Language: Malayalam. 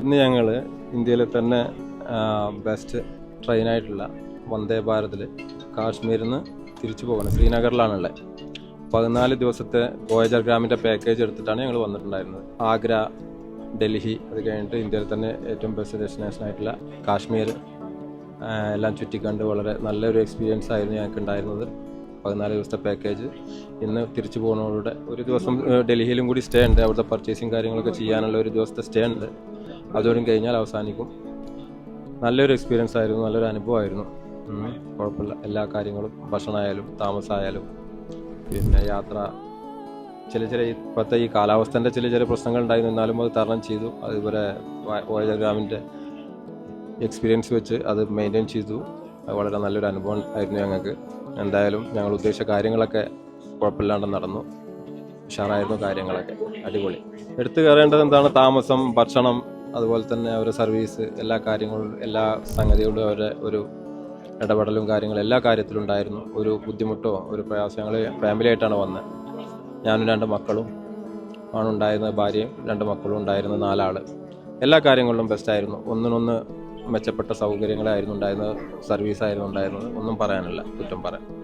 ഇന്ന് ഞങ്ങൾ ഇന്ത്യയിലെ തന്നെ ബെസ്റ്റ് ട്രെയിനായിട്ടുള്ള വന്ദേ ഭാരതിൽ കാശ്മീരിൽ നിന്ന് തിരിച്ചു പോകണം. ശ്രീനഗറിലാണുള്ളത്. പതിനാല് ദിവസത്തെ വോയജർ ഗ്രാമിന്റെ പാക്കേജ് എടുത്തിട്ടാണ് ഞങ്ങൾ വന്നിട്ടുണ്ടായിരുന്നത്. ആഗ്ര ഡൽഹി അത് കഴിഞ്ഞിട്ട് ഇന്ത്യയിൽ തന്നെ ഏറ്റവും ബെസ്റ്റ് ഡെസ്റ്റിനേഷൻ ആയിട്ടുള്ള കാശ്മീർ എല്ലാം ചുറ്റിക്കണ്ട് വളരെ നല്ലൊരു എക്സ്പീരിയൻസ് ആയിരുന്നു ഞങ്ങൾക്ക് ഉണ്ടായിരുന്നത് പതിനാല് ദിവസത്തെ പാക്കേജ് ഇന്ന് തിരിച്ചു പോകുന്നതോടെ ഒരു ദിവസം ഡൽഹിയിലും കൂടി സ്റ്റേ ഉണ്ട്. അവിടുത്തെ പർച്ചേസിങ് കാര്യങ്ങളൊക്കെ ചെയ്യാനുള്ള ഒരു ദിവസത്തെ സ്റ്റേ ഉണ്ട്. അതോടും കഴിഞ്ഞാൽ അവസാനിക്കും. നല്ലൊരു എക്സ്പീരിയൻസ് ആയിരുന്നു നല്ലൊരു അനുഭവമായിരുന്നു. കുഴപ്പമില്ല. എല്ലാ കാര്യങ്ങളും ഭക്ഷണമായാലും താമസമായാലും പിന്നെ യാത്ര. ചില ചില ഇപ്പോഴത്തെ ഈ കാലാവസ്ഥേന്റെ ചില ചില പ്രശ്നങ്ങൾ ഉണ്ടായി നിന്നാലും അത് തരണം ചെയ്തു. അതുപോലെ വോയജർ ഗ്രാമിന്റെ എക്സ്പീരിയൻസ് വെച്ച് അത് മെയിന്റെയിൻ ചെയ്തു. അത് വളരെ നല്ലൊരു അനുഭവം ആയിരുന്നു ഞങ്ങൾക്ക്. എന്തായാലും ഞങ്ങൾ ഉദ്ദേശിച്ച കാര്യങ്ങളൊക്കെ കുഴപ്പമില്ലാണ്ട് നടന്നു. ഉഷാറായിരുന്നു കാര്യങ്ങളൊക്കെ. അടിപൊളി. എടുത്തു കയറേണ്ടത് എന്താണ്? താമസം ഭക്ഷണം അതുപോലെ തന്നെ അവരുടെ സർവീസ് എല്ലാ കാര്യങ്ങളും എല്ലാ സംഗതികളും അവരുടെ ഒരു ഇടപെടലും കാര്യങ്ങളും എല്ലാ കാര്യത്തിലും ഉണ്ടായിരുന്നു ഒരു ബുദ്ധിമുട്ടോ ഒരു പ്രയാസങ്ങൾ ഫാമിലി ആയിട്ടാണ് വന്നത്. ഞാനും രണ്ട് മക്കളും ആണ് ഉണ്ടായിരുന്നത് ഭാര്യയും രണ്ട് മക്കളും ഉണ്ടായിരുന്ന നാലാൾ എല്ലാ കാര്യങ്ങളിലും ബെസ്റ്റ് ആയിരുന്നു. ഒന്നിനൊന്ന് മെച്ചപ്പെട്ട സൗകര്യങ്ങളായിരുന്നു ഉണ്ടായിരുന്നത് സർവീസ് ആയിരുന്നു ഉണ്ടായിരുന്നത്. ഒന്നും പറയാനില്ല കുറ്റം പറയാൻ.